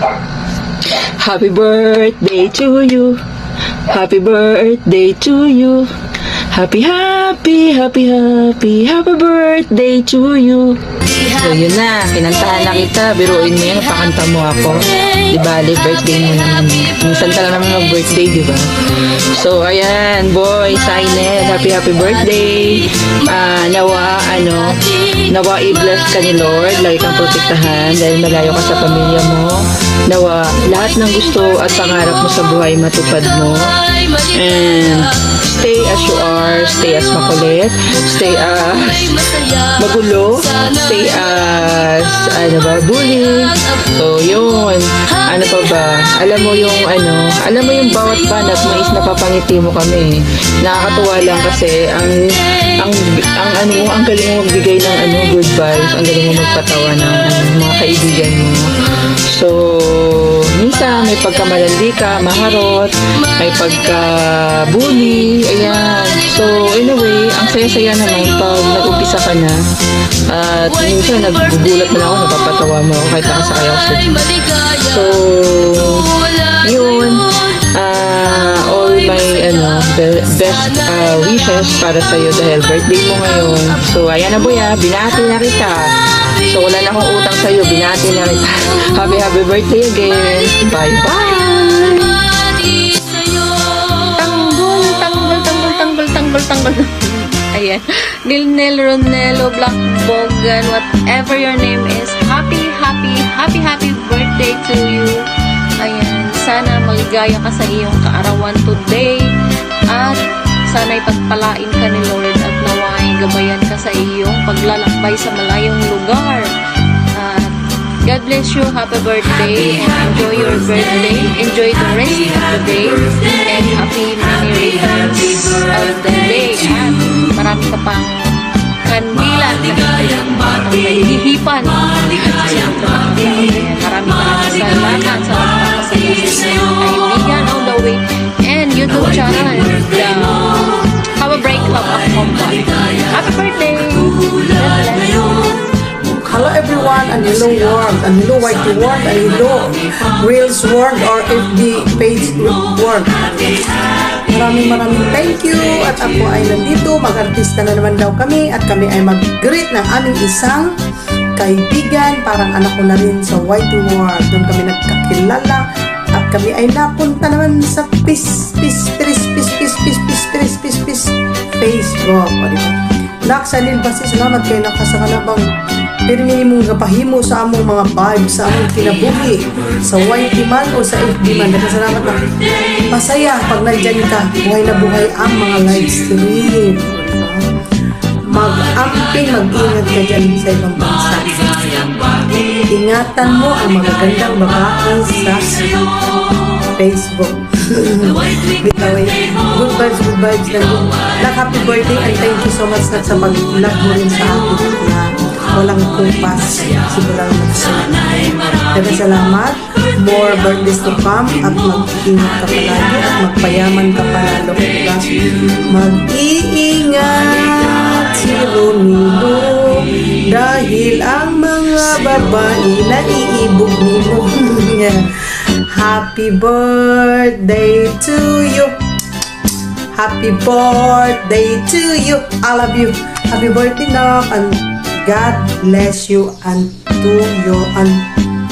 Happy birthday to you. Happy birthday to you. Happy, happy, happy, happy, happy birthday to you. So yun na, kinantahan na kita, biruin mo yan, pakanta mo ako. Di bali, birthday mo naman. Minsan ka lang naman mag-birthday, di ba? So ayan, boy, Sined, happy, happy birthday. Ah, nawa, ano, nawa i-bless ka ni Lord, lagi kang protektahan dahil malayo ka sa pamilya mo. Nawa, lahat ng gusto at pangarap mo sa buhay matupad mo. And stay as you are, stay as makulit, stay as magulo, stay as, ano ba, bully. So, yun. Ano pa ba? Alam mo yung, ano, alam mo yung bawat banat mo is napapangiti mo kami. Nakakatuwa lang kasi ang, ang, ang, ano mo, ang galing mo magbigay ng, ano, good vibes. Ang galing mo magpatawa ng, ano, mga kaibigan mo. So, minsan may pagkamalandi ka, maharot, may pagka-bully, ayan. So, in a way, ang saya-saya naman pag nag-umpisa ka na. At minsan naggugulat na lang ako, napapatawa mo ako kahit nakasakay ako sa jeep. So, yun. Ah, all my ano, be- best ah, wishes para sa iyo dahil birthday mo ngayon. So, ayan na buya, binati na kita. So, wala na akong utang sa iyo, binati na kita. happy, happy birthday again. Bye-bye! Tanggol, tanggol, tanggol, tanggol, tanggol, tanggol. Ayan. Nilnel, Ronelo, Black Bogan, whatever your name is. Happy, happy, happy, happy birthday to you. Ayan. Sana maligaya ka sa iyong kaarawan today. At sana ipagpalain ka ni Lord at naway gabayan ka sa iyong paglalakbay sa malayong lugar. At God bless you. Happy birthday and enjoy your birthday. Enjoy the rest of the day and happy YouTube channel the Have a Break Club of Company. Happy birthday! Hello everyone, and hello world, and hello whitey world, and hello Reels world or FB page world. Maraming maraming thank you at ako ay nandito, mag-artista na naman daw kami at kami ay mag-greet ng aming isang kaibigan, parang anak ko na rin sa whitey world. Doon kami nagkakilala kami ay napunta naman sa pis, pis, pis, pis, pis, pis, pis, pis, pis, pis, Facebook. O, diba? Nak, sa Basi, salamat kayo nakasakalabang pirmi mong gapahimo sa among mga vibes, sa among kinabuhi, sa YT man o sa FB man. Nagkasalamat na masaya pag nandyan ka, buhay na buhay ang mga live stream. Mag-amping, mag-ingat ka dyan sa ibang bansa. Ingatan mo ang magagandang babae sa Facebook. Bitaway. Good vibes, good vibes na good. Nak, happy birthday and thank you so much sa mag-vlog mo rin sa akin na walang kumpas. Sigurang magsalat. Kaya salamat. More birthdays to come at mag-ingat ka palagi at magpayaman ka palalo. Mag-iingat si Romilo dahil ang mga babae na iibog ni mo. Happy birthday to you. Happy birthday to you. I love you. Happy birthday, Nak. And God bless you and to your, and,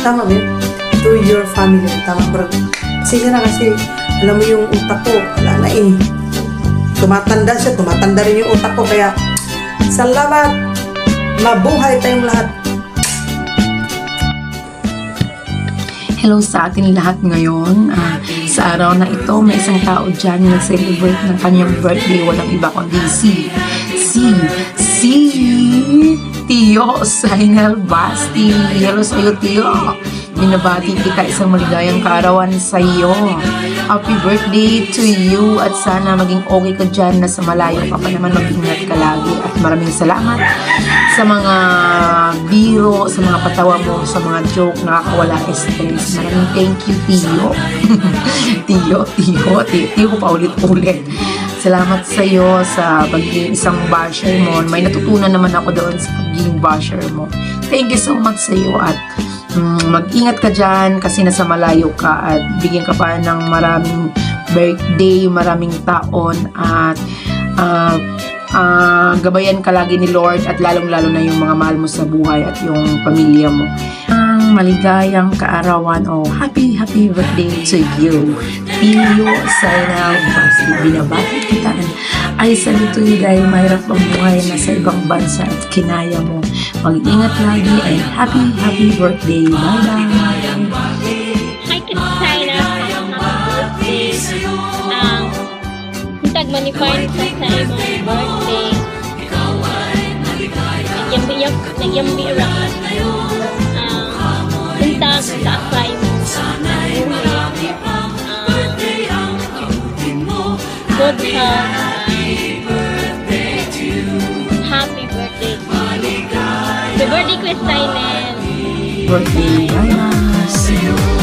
tama ba? To your family. Tama, bro. Kasi na kasi, alam mo yung utak ko, wala na eh. Tumatanda siya, tumatanda rin yung utak ko. Kaya, salamat. Mabuhay tayong lahat. Hello sa atin lahat ngayon. Ah, sa araw na ito, may isang tao dyan na celebrate ng kanyang birthday. Walang iba kundi si, si, si Tio Sinel Basti. Hello sa iyo, Tio. Binabati kita isang maligayang kaarawan sa iyo. Happy birthday to you at sana maging okay ka dyan na sa malayo ka pa naman mag-ingat ka lagi at maraming salamat sa mga biro, sa mga patawa mo, sa mga joke, nakakawala stress. Maraming thank you, Tio. Tio, Tio, Tio, Tio ko pa ulit-ulit. Salamat sa iyo sa pagiging isang basher mo. May natutunan naman ako doon sa pagiging basher mo. Thank you so much sa iyo at Mm, mag-ingat ka dyan kasi nasa malayo ka at bigyan ka pa ng maraming birthday, maraming taon at ah, ah, gabayan ka lagi ni Lord at lalong-lalo na yung mga mahal mo sa buhay at yung pamilya mo. Ang maligayang kaarawan o happy happy birthday to you. Pio Sainal Basti. Binabati kita. Ay salituloy dahil mahirap ang buhay na sa ibang bansa at kinaya mo. Mag-ingat lagi and happy happy birthday. Bye-bye. Sa sa imong birthday. Nagyambi-yap, nagyambi-ra. Ang buntag sa akay mo. Good health. Happy birthday. Happy birthday, Christina. Birthday. Bye-bye.